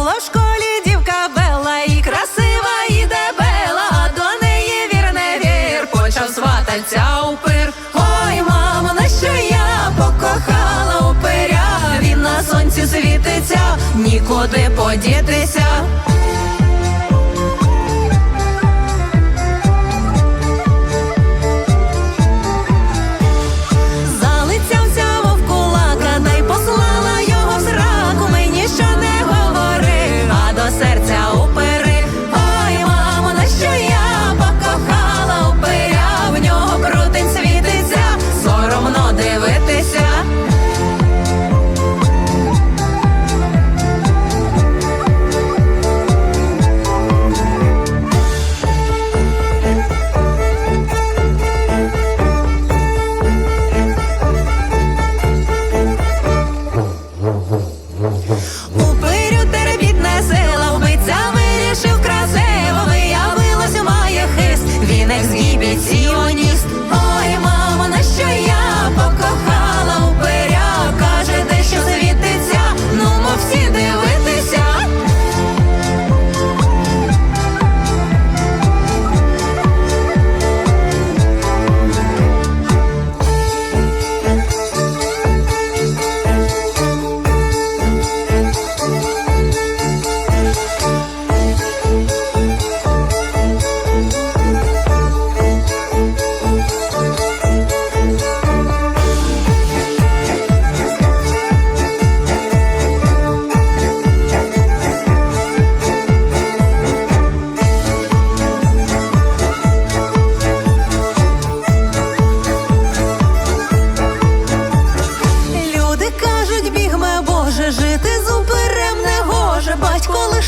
була в школі дівка бела, і красива, і дебела, до неї вір не вір, почав свататься упир. Ой, мамо, на що я покохала упиря, він на сонці світиться, нікуди подітися.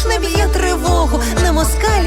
не б'є тривогу, не москаль.